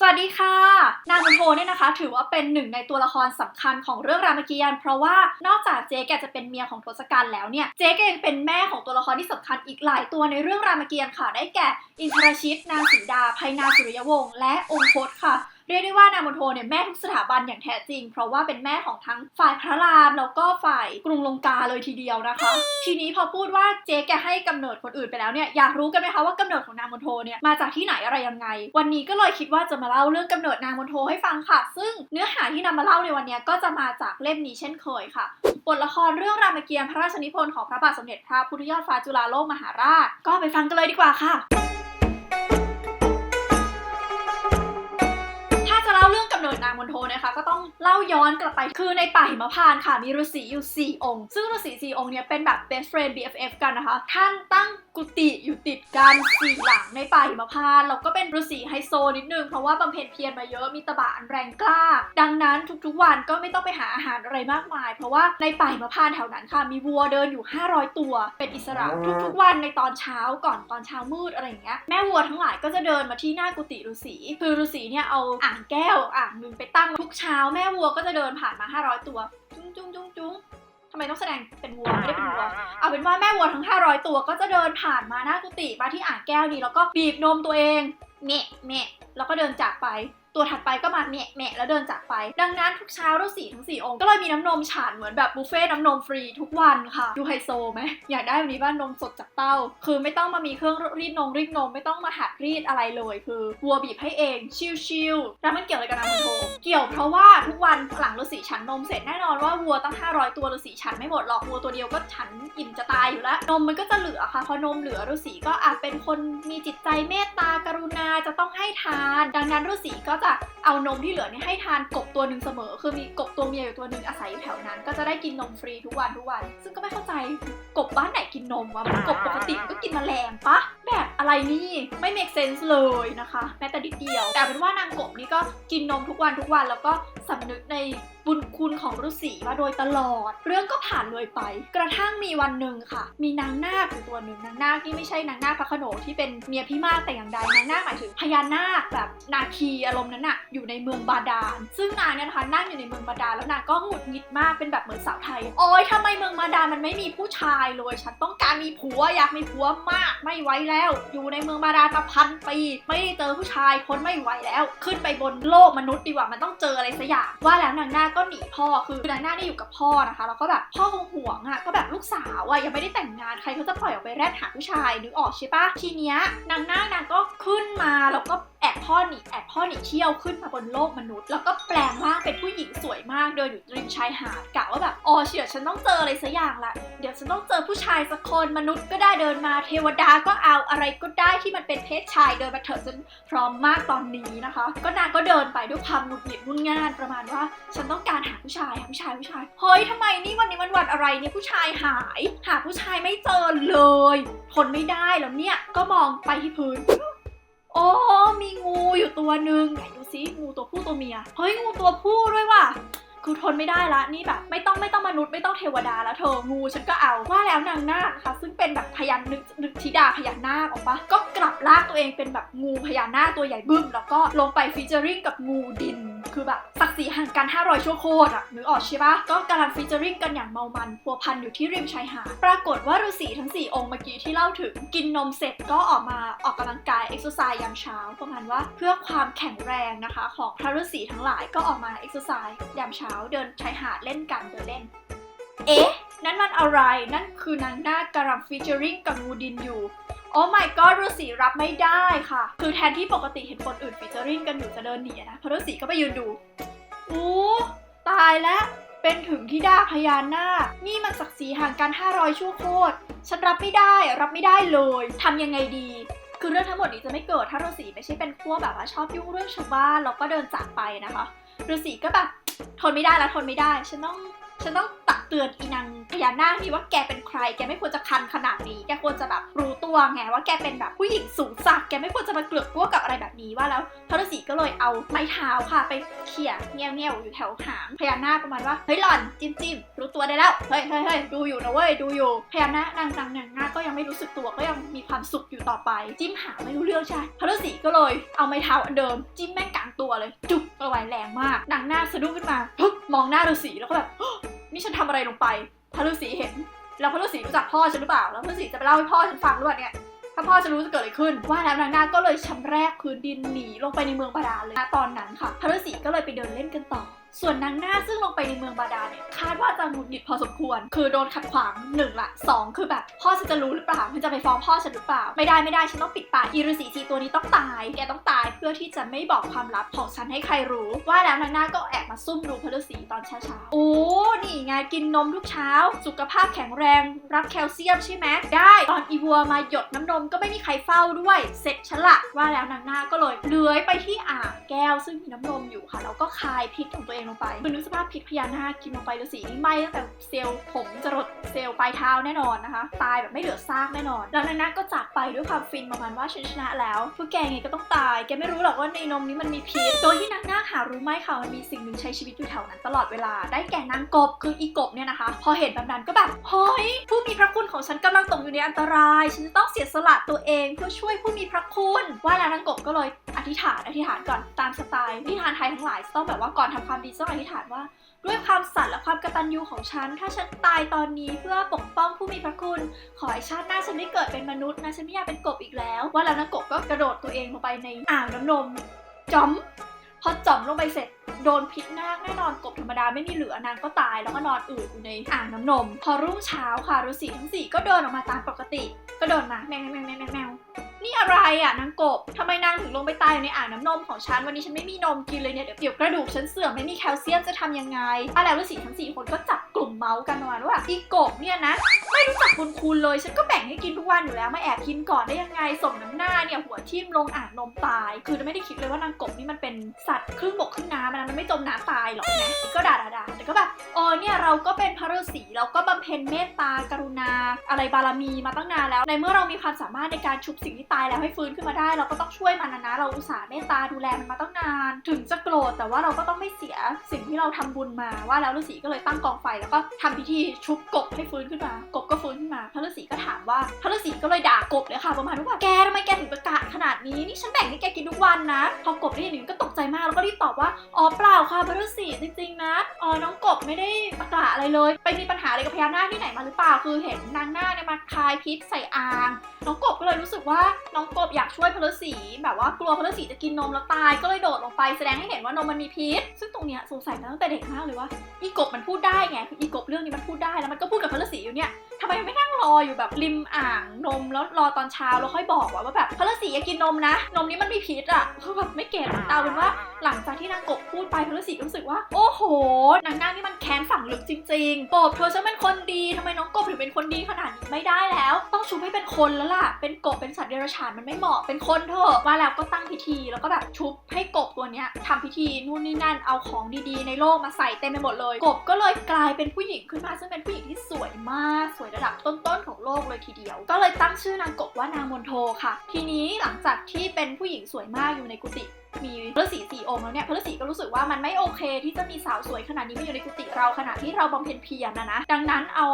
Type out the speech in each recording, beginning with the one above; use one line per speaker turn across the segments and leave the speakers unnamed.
สวัสดีค่ะ นางมณโทเนี่ยนะคะ ถือว่าเป็นหนึ่งในตัวละครสำคัญของเรื่องรามเกียรติ์เพราะว่านอกจากเจ๊แกจะเป็นเมียของทศกัณฐ์แล้วเนี่ยเจ๊แกยังเป็นแม่ของตัวละครที่สำคัญอีกหลายตัวในเรื่องรามเกียรติ์ค่ะได้แก่ อินทรชิตนางสีดาไพนาสุริยวงศ์และองคตค่ะ เรียกได้ว่านางมณโทเนี่ยแม่ทุกสถาบันอย่างแท้จริง เพราะว่าเป็นแม่ของทั้งฝ่ายพระรามแล้วก็ฝ่ายกรุงลงกาเลยทีเดียวนะคะ ทีนี้พอพูดว่าเจ๊แกให้กำเนิดคนอื่นไปแล้วเนี่ยอยากรู้กันไหมคะว่ากำเนิดของนางมณโทเนี่ยมาจากที่ไหนอะไรยังไง วันนี้ก็เลยคิดว่าจะมาเล่าเรื่องกำเนิดนางมณโทให้ฟังค่ะ ซึ่งเนื้อหาที่นำมาเล่าในวันนี้ก็จะมาจากเล่มนี้เช่นเคยค่ะบทละครเรื่องรามเกียรติ์พระราชนิพนธ์ของพระบาทสมเด็จพระพุทธยอดฟ้าจุฬาโลกมหาราช ก็ไปฟังกันเลยดีกว่าค่ะาเรื่อนิดนางมณโทนะคะ ก็ต้องเล่าย้อนกลับไปคือในป่าหิมพานต์ค่ะมีฤาษีอยู่ 4 องค์ ซึ่งฤาษี4องค์เนี่ยเป็นแบบ best friend BFF กันนะคะ ท่านตั้ง กุฏิอยู่ติดกันสี่หลังในป่าหิมพานต์แล้วก็เป็นฤาษีไฮโซนิดนึงเพราะว่าบำเพ็ญเพียรมาเยอะมีตบะอันแรงกล้า ดังนั้นทุกๆวันก็ไม่ต้องไปหาอาหารอะไรมากมาย เพราะว่าในป่าหิมพานต์แถวนั้นค่ะมีวัวเดินอยู่ 500 ตัว เป็นอิสระทุกๆวันในตอนเช้าก่อนตอนเช้ามืดอะไรอย่างเงี้ยแม่วัวทั้งหลายก็จะเดินมาที่หน้ากุฏิฤาษีคือฤาษีเนี่ยเอาอ่างแก้วอ่างหนึงไปตั้งทุกเช้าแม่วัวก็จะเดินผ่านมา 500 ตัวจุ้งจุ้งจุ้งจุ้ง ทำไมต้องแสดงเป็นวัวไม่ได้เป็นวัวเอาเป็นว่าแม่วัวทั้ง 500 ตัวก็จะเดินผ่านมาหน้ากุฏิมาที่อ่างแก้วนี้แล้วก็บีบนมตัวเองเมะเมะแล้วก็เดินจากไป ตัวถัดไปก็มาเมะเมะแล้วเดินจากไป ดังนั้นทุกเช้าฤาษีทั้ง4องค์ก็เลยมีน้ำนมฉันเหมือนแบบบุฟเฟ่น้ำนมฟรีทุกวันค่ะดูไฮโซไหมอยากได้แบบนี้บ้านนมสดจากเต้า คือไม่ต้องมามีเครื่องรีดนมรีดนมไม่ต้องมาหัดรีดอะไรเลยคือวัวบีบให้เองชิลๆแล้วมันเกี่ยวอะไรกับนางมณโทเกี่ยวเพราะว่าทุกวันหลังฤาษีฉันนมเสร็จแน่นอนว่าวัวตั้ง 500 ตัวฤาษีฉันไม่หมดหรอกวัวตัวเดียวก็ฉันอิ่มจะตายอยู่แล้วนมมันก็จะเหลือค่ะพอนมเหลือฤาษีก็อาจเป็นคนมีจิตใจเมตตากรุณาจะต้องให้ทาน ดังนั้นฤาษีก็จะ เอานมที่เหลือเนี่ยให้ทานกบตัวหนึ่งเสมอ คือมีกบตัวเมียอยู่ตัวหนึ่งอาศัยอยู่แถวนั้น ก็จะได้กินนมฟรีทุกวันทุกวัน ซึ่งก็ไม่เข้าใจกบบ้านไหนกินนมวะกบปกติก็กินแมลงปะแบบอะไรนี่ไม่ make sense เลยนะคะ แม้แต่นิดเดียว แต่เป็นว่านางกบนี่ก็กินนมทุกวันทุกวันแล้วก็สำนึกในบุญคุณของฤาษีมาโดยตลอด เรื่องก็ผ่านเลยไป กระทั่งมีวันหนึ่งค่ะ มีนางนาคอยู่ตัวหนึ่งนางนาคที่ไม่ใช่นางนาคพระโขนงที่เป็นเมียพี่มากแต่อย่างใดนางนาคหมายถึงพญานาคแบบนาคีอารมณ์นั้นอะอยู่ในเมืองบาดาล ซึ่งนางเนี่ยนะคะนั่งอยู่ในเมืองบาดาลแล้วนางก็หงุดหงิดมากเป็นแบบเหมือนสาวไทย โอ๊ยทำไมเมืองบาดาลมันไม่มีผู้ชายเลย ฉันต้องการมีผัวอยากมีผัวมากไม่ไหวแล้ว อยู่ในเมืองบาดาลมาพันปีไม่ได้เจอผู้ชายคนไม่ไหวแล้ว ขึ้นไปบนโลกมนุษย์ดีกว่ามันต้องเจออะไรสักอย่างว่าแล้วนางหน้าก็หนีพ่อคือนางหน้าได้อยู่กับพ่อนะคะแล้วก็แบบพ่อคงห่วงอะก็แบบลูกสาวอะยังไม่ได้แต่งงานใครเขาจะปล่อยออกไปแรดหาผู้ชายนึกออกใช่ปะทีเนี้ยนางหน้านางก็ขึ้นมาแล้วก็แอบพ่อหนีแอบพ่อหนีเที่ยวขึ้นมาบนโลกมนุษย์ แล้วก็แปลงร่างเป็นผู้หญิงสวยมากเดินอยู่ริมชายหาดกะว่าแบบอ๋อเฉียฉันต้องเจออะไรสักอย่างละเดี๋ยวฉันต้องเจอผู้ชายสักคนมนุษย์ก็ได้เดินมาเทวดาก็เอาอะไรก็ได้ที่มันเป็นเพศชายเดินมาเถอะฉันพร้อมมากตอนนี้นะคะ ก็นางก็เดินไปด้วยความหงุดหงิดงุนง่านประมาณว่า ฉันต้องการหาผู้ชายหาผู้ชายผู้ชายเฮ้ยทำไมนี่วันนี้มันวันอะไรเนี่ยผู้ชายหาย หาผู้ชายไม่เจอเลยทนไม่ได้แล้วเนี่ยก็มองไปที่พื้น โอ้มีงูอยู่ตัวหนึ่งไหนดูซิงูตัวผู้ตัวเมีย เฮ้ยงูตัวผู้ด้วยว่ะคือทนไม่ได้ละนี่แบบ ไม่ต้องไม่ต้องมนุษย์ไม่ต้องเทวดาแล้วเธองูฉันก็เอาว่าแล้วนางนาคนะคะซึ่งเป็นแบบพยานึกนึกธิดาพยานนาคออกปะก็กลับร่างตัวเองเป็นแบบงูพยานนาคตัวใหญ่บึ้มแล้วก็ลงไปฟีเจอริ่งกับงูดิน คือแบบศักดิ์ศรีห่างกัน 500 ชั่วโคตรอะนึกออกใช่ปะก็กำลังฟีเจอริงกันอย่างเมามันพัวพันอยู่ที่ริมชายหาดปรากฏว่าฤาษีทั้ง 4 องค์เมื่อกี้ที่เล่าถึงกินนมเสร็จก็ออกมาออกกำลังกายเอ็กซ์ไซส์ยามเช้าประมาณว่าเพื่อความแข็งแรงนะคะ ของพระฤาษีทั้งหลายก็ออกมาเอ็กซ์ไซส์ยามเช้าเดินชายหาดเล่นกันเดินเล่น เอ๊ะ นั่นมันอะไรนั่นคือนางหน้ากำลังฟีเจอริงกับงูดินอยู่ โอ้ my god ฤาษีรับไม่ได้ค่ะ คือแทนที่ปกติเห็นคนอื่นฟีเจอริ่งกันอยู่จะเดินหนีอะนะพระฤาษีก็ไปยืนดูอู้ตายแล้ว เป็นถึงที่ด้าพญานาคนี่มันศักดิ์ศรีห่างกัน 500 ชั่วโคตร ฉันรับไม่ได้รับไม่ได้เลยทำยังไงดี คือเรื่องทั้งหมดนี้จะไม่เกิดถ้าฤาษีไม่ใช่เป็นพวกแบบว่าชอบยุ่งเรื่องชาวบ้านแล้วก็เดินจากไปนะคะฤาษีก็แบบทนไม่ได้แล้วทนไม่ได้ ฉันต้อง ฉันต้องตักเตือนอีนางพญานาคนี่ว่าแกเป็นใคร แกไม่ควรจะคันขนาดนี้ แกควรจะแบบรู้ตัวไงว่าแกเป็นแบบผู้หญิงสูงสักแกไม่ควรจะมาเกลือกกลัวกับอะไรแบบนี้ว่าแล้วพระฤาษีก็เลยเอาไม้เท้าค่ะไปเขี่ยเงี้ยวเงี้ยวๆอยู่แถวหางพญานาคประมาณว่าเฮ้ยหล่อนจิ้มจิ้มรู้ตัวได้แล้วเฮ้ยเฮ้ยเฮ้ยดูอยู่นะเว้ยดูอยู่พญานาคนางนางนางนาก็ยังไม่รู้สึกตัวก็ยังมีความสุขอยู่ต่อไป จิ้มหางไม่รู้เรื่องใช่พระฤาษีก็เลยเอาไม้เท้าอันเดิม จิ้มแม่งกลางตัวเลย จุกเอาไวแรงมากนางนาสะดุ้งขึ้นมาฮึบมองหน้าฤาษีแล้วก็แบบ นี่ฉันทำอะไรลงไปพระฤาษีเห็น แล้วพระฤาษีรู้จักพ่อฉันหรือเปล่า แล้วพระฤาษีจะไปเล่าให้พ่อฉันฟังหรือเปล่าเนี่ย ถ้าพ่อจะรู้จะเกิดอะไรขึ้น ว่าแล้วนางนาก็เลยชำแรกพื้นดินหนีลงไปในเมืองบาดาลเลยนะตอนนั้นค่ะพระฤาษีก็เลยไปเดินเล่นกันต่อ ส่วนนางหน้าซึ่งลงไปในเมืองบาดาลเนี่ยคาดว่าจะหงุดหงิดพอสมควร คือโดนขัดขวางหนึ่งละสองคือแบบพ่อฉันจะรู้หรือเปล่ามันจะไปฟ้องพ่อฉันหรือเปล่า ไม่ได้ไม่ได้ฉันต้องปิดปากอีฤาษีทีตัวนี้ต้องตาย แกต้องตายเพื่อที่จะไม่บอกความลับของฉันให้ใครรู้ ว่าแล้วนางหน้าก็แอบมาซุ่มดูพระฤาษีตอนเช้าๆโอ้นี่ไงกินนมทุกเช้า สุขภาพแข็งแรง รับแคลเซียมใช่ไหมได้ตอนอีวัวมาหยดน้ำนมก็ไม่มีใครเฝ้าด้วยเสร็จฉละว่าแล้วนางหน้าก็เลยเลื้อยไปที่อ่างแก้วซึ่งมีน้ำนมอยู่ค่ะแล้วก็คายพิษของตัวเองลงไปคือนึกสภาพพิษพญานาคกินลงไปฤาษีนี่ไหม้ตั้งแต่เซลล์ผมจรดเซลล์ปลายเท้าแน่นอนนะคะ ตายแบบไม่เหลือซากแน่นอนแล้วนางนาคก็จากไปด้วยความฟินประมาณว่าฉันชนะแล้วพวกแกไงก็ต้องตาย แกไม่รู้หรอกว่าในนมนี้มันมีพิษโดยที่นางนาคหารู้ไหมค่ะมันมีสิ่งหนึ่งใช้ชีวิตอยู่แถวนั้นตลอดเวลา ได้แก่นางกบคืออีกบเนี่ยนะคะ พอเห็นแบบนั้นก็แบบเฮ้ยผู้มีพระคุณของฉันกำลังตกอยู่ในอันตราย ฉันจะต้องเสียสละตัวเองเพื่อช่วยผู้มีพระคุณว่าแล้วนางกบก็เลยอธิษฐานอธิษฐานก่อนตามสไตล์นิทานไทยทั้งหลายต้องแบบว่าก่อนทำความดีต้องอธิษฐานว่า ด้วยความสัตย์และความกตัญญูของฉัน ถ้าฉันตายตอนนี้เพื่อปกป้องผู้มีพระคุณ ขอให้ชาติหน้าฉันได้เกิดเป็นมนุษย์นะฉันไม่อยากเป็นกบอีกแล้ว ว่าแล้วนางกบก็กระโดดตัวเองลงไปในอ่างน้ำนมจอมพอจอมลงไปเสร็จโดนพิษนาคแน่นอนกบธรรมดาไม่มีเหลือนางก็ตายแล้วก็นอนอืดอยู่ในอ่างน้ำนม พอรุ่งเช้าค่ะฤาษีทั้งสี่ก็เดินออกมาตามปกติ กระโดดนมาแมวแมวแมวแมวแมวนี่อะไรอะนางกบทำไมนางถึงลงไปตายอยู่ในอ่างน้ำนมของฉัน วันนี้ฉันไม่มีนมกินเลยเนี่ย เดี๋ยวกระดูกฉันเสื่อมไม่มีแคลเซียมจะทำยังไงอะแล้วฤาษีทั้งสี่คนก็จับกลุ่มเมาส์กันประมาณว่าอีกบเนี่ยนะ ไม่รู้จักบุญคุณเลย ฉันก็แบ่งให้กินทุกวันอยู่แล้ว ไมาแอบกินก่อนได้ยังไงสมน้ำหน้าเนี่ยหัวทิ่มลงอ่างนมตาย คือไม่ได้คิดเลยว่านางกบนี่มันเป็นสัตว์ครึ่งบกครึ่งน้ำนะมันไม่จมน้ำตายหรอกนะก็ด่าด่าแต่ก็แบบเออเนี่ยเราก็เป็นพระฤาษีเราก็บำเพ็ญเมตตากรุณา อะไรบารมีมาตั้งนานแล้ว ในเมื่อเรามีความสามารถในการชุบสิ่งที่ตายแล้วให้ฟื้นขึ้นมาได้ เราก็ต้องช่วยมันนะนะเราอุตส่าห์เมตตาดูแลมันมาตั้งนาน ถึงจะโกรธแต่ว่าเราก็ต้องไม่เสียสิ่งที่เราทำบุญมาว่าแล้วฤาษีก็เลยตั้งกองไฟแล้วก็ทำพิธีชุบกบให้ฟื้นขึ้นมากบก็ฟื้นขึ้นมาพระฤาษีก็ถามว่าพระฤาษีก็เลยด่ากบเลยค่ะประมาณว่าแกทำไมแกถึงประกาศขนาดนี้นี่ฉันแบ่งให้แกกินทุกวันนะ พอกบได้ยินอย่างนี้ก็ตกใจมากแล้วก็รีบตอบว่าอ๋อเปล่าค่ะพระฤาษีจริง ๆ นะอ๋อน้องกบไม่ได้ประกาศอะไรเลย ไปมีปัญหาอะไรกับพญานาคที่ไหนมาหรือเปล่าคือเห็นนางนาคเนี่ยมาคายพิษใส่อ่าง น้องกบก็เลยรู้สึกว่าน้องกบอยากช่วยพระฤาษีแบบว่ากลัวพระฤาษีจะกินนมแล้วตายก็เลยโดดลงไปแสดงให้เห็นว่านมมันมีพิษ ซึ่งตรงเนี้ยสงสัยมาตั้งแต่เด็กมากเลยว่าอีกบมันพูดได้ไงอีกบเรื่องนี้มันพูดได้แล้วมันก็พูดกับพระฤาษีอยู่เนี่ย ทำไมไม่นั่งรออยู่แบบริมอ่างนมแล้วรอตอนเช้าแล้วค่อยบอกว่าแบบพระฤาษีอย่ากินนมนะ นมนี้มันมีพิษอะคือแบบไม่เก็ตเอาเป็นว่า หลังจากที่นางกบพูดไปพระฤาษีก็รู้สึกว่า โอ้โหนางนาคนี่มันแค้นฝังลึกจริงๆกบเธอฉันเป็นคนดีทำไมน้องกบถึงเป็นคนดีขนาดนี้ไม่ได้แล้ว ต้องชุบให้เป็นคนแล้วล่ะ เป็นกบเป็นสัตว์เดรัจฉานมันไม่เหมาะเป็นคนเถอะว่าแล้วก็ตั้งพิธีแล้วก็แบบชุบให้กบตัวเนี้ยทำพิธีนู่นนี่นั่นเอาของดีๆ ในโลกมาใส่เต็มไปหมดเลย กบก็เลยกลายเป็นผู้หญิงขึ้นมาซึ่งเป็นผู้หญิงที่สวยมากสวยระดับต้นๆของโลกเลยทีเดียว ก็เลยตั้งชื่อนางกบว่านางมนโทค่ะ ทีนี้หลังจากที่เป็นผู้หญิงสวยมากอยู่ในกุฏิ มีพระฤาษีสี่องค์แล้วเนี่ยพระฤาษีก็รู้สึกว่ามันไม่โอเค ที่จะมีสาวสวยขนาดนี้มาอยู่ในกุฏิเราขณะที่เราบำเพ็ญเพียรนะนะ ดังนั้นเอา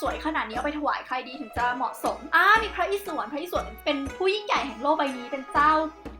สวยขนาดนี้เอาไปถวายใครดีถึงจะเหมาะสมอ่ามีพระอิศวรพระอิศวรเป็นผู้ยิ่งใหญ่แห่งโลกใบนี้เป็นเจ้า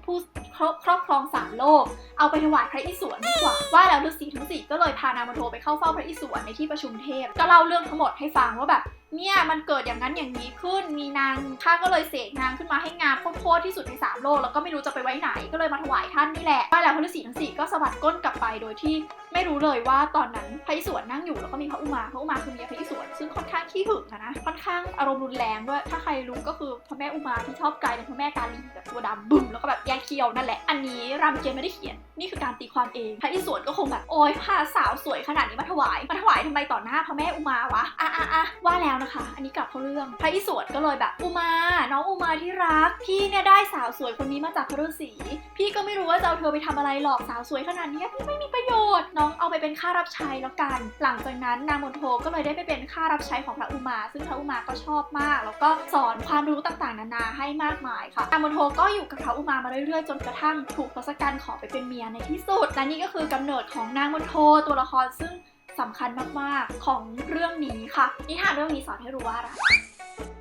ผู้ ครอบครอบครองสามโลก เอาไปถวายพระอิศวรดีกว่า ว่าแล้วฤาษีทั้งสี่ก็เลยพานามาโทไปเข้าเฝ้าพระอิศวรในที่ประชุมเทพ ก็เล่าเรื่องทั้งหมดให้ฟังว่าแบบเนี่ยมันเกิดอย่างนั้นอย่างนี้ขึ้น มีนางข้าก็เลยเสกนางขึ้นมาให้งามโคตรที่สุดในสามโลก แล้วก็ไม่รู้จะไปไว้ไหน ก็เลยมาถวายท่านนี่แหละว่าแล้วพระฤาษีทั้งสี่ก็สะบัดก้นกลับไปโดยที่ ไม่รู้เลยว่าตอนนั้นพระอิศวรนั่งอยู่แล้วก็มีพระอุมาพระอุมาคือเมียพระอิศวรซึ่งค่อนข้างขี้หึงอะนะค่อนข้างอารมณ์รุนแรงด้วยถ้าใครรู้ก็คือพระแม่อุมาที่ชอบกลายเป็นพระแม่กาลีแบบตัวดำบึ้มแล้วก็แบบแยกเคี้ยวนั่นแหละอันนี้รามเกียรติ์ไม่ได้เขียน นี่คือการตีความเองพระอิศวรก็คงแบบโอ๊ยพาสาวสวยขนาดนี้มาถวายมาถวายทำไมต่อหน้าพระแม่อุมาวะอะอะอะว่าแล้วนะคะ อันนี้กลับเข้าเรื่องพระอิศวรก็เลยแบบอุมา น้องอุมาที่รักพี่เนี่ยได้สาวสวยคนนี้มาจากพระฤาษีพี่ก็ไม่รู้ว่าจะเอาเธอไปทำอะไรหรอกสาวสวยขนาดนี้พี่ไม่มีประโยชน์น้ององเอาไปเป็นค่ารับใช้แล้วกัน หลังจากนั้นนางมนโทก็เลยได้ไปเป็นค่ารับใช้ของพระอุมา ซึ่งพระอุมาก็ชอบมาก แล้วก็สอนความรู้ต่างๆ นานาให้มากมายค่ะนางมนโทก็อยู่กับพระอุมามาเรื่อยๆ จนกระทั่งถูกทศกัณฐ์ขอไปเป็นเมียในที่สุด และนี่ก็คือกำเนิดของนางมนโทตัวละครซึ่งสำคัญมากๆของเรื่องนี้ค่ะ นิทานเรื่องนี้สอนให้รู้ว่าอะไร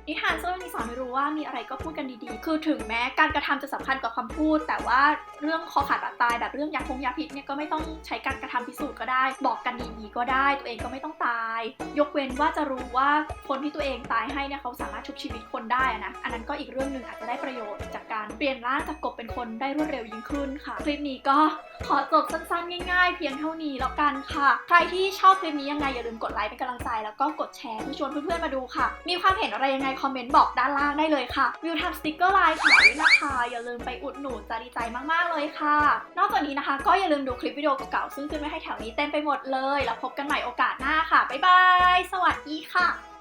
นิทานเรื่องนี้สอนให้รู้ว่ามีอะไรก็พูดกันดีๆ คือถึงแม้การกระทำจะสำคัญกว่าคำพูด แต่ว่าเรื่องคอขาดบาดตายแบบเรื่องยาพงยาพิษเนี่ยก็ไม่ต้องใช้การกระทำพิสูจน์ก็ได้ บอกกันดีๆก็ได้ ตัวเองก็ไม่ต้องตาย ยกเว้นว่าจะรู้ว่าคนที่ตัวเองตายให้เนี่ยเขาสามารถชุบชีวิตคนได้นะ อันนั้นก็อีกเรื่องหนึ่งอาจจะได้ประโยชน์จากการเปลี่ยนร่างจากกบเป็นคนได้รวดเร็วยิ่งขึ้นค่ะคลิปนี้ก็ขอจบสั้นๆ ง่ายๆ เพียงเท่านี้แล้วกันค่ะ ใครที่ชอบคลิปนี้ยังไงอย่าลืมกดไลค์เป็นกำลังใจ แล้วก็กดแชร์เพื่อชวนเพื่อนๆมาดูค่ะ มีความเห็นอะไรยังไงคอมเมนต์บอกด้านล่างได้เลยค่ะ วิวทำสติกเกอร์ไลน์ขายด้วยนะคะ อย่าลืมไปอุดหนุนจะดีใจมากๆเลยค่ะ นอกจากนี้นะคะ ก็อย่าลืมดูคลิปวิดีโอเก่าๆซึ่งขึ้นไว้ให้แถวนี้เต็มไปหมดเลย แล้วพบกันใหม่โอกาสหน้าค่ะ บ๊ายบาย สวัสดีค่ะ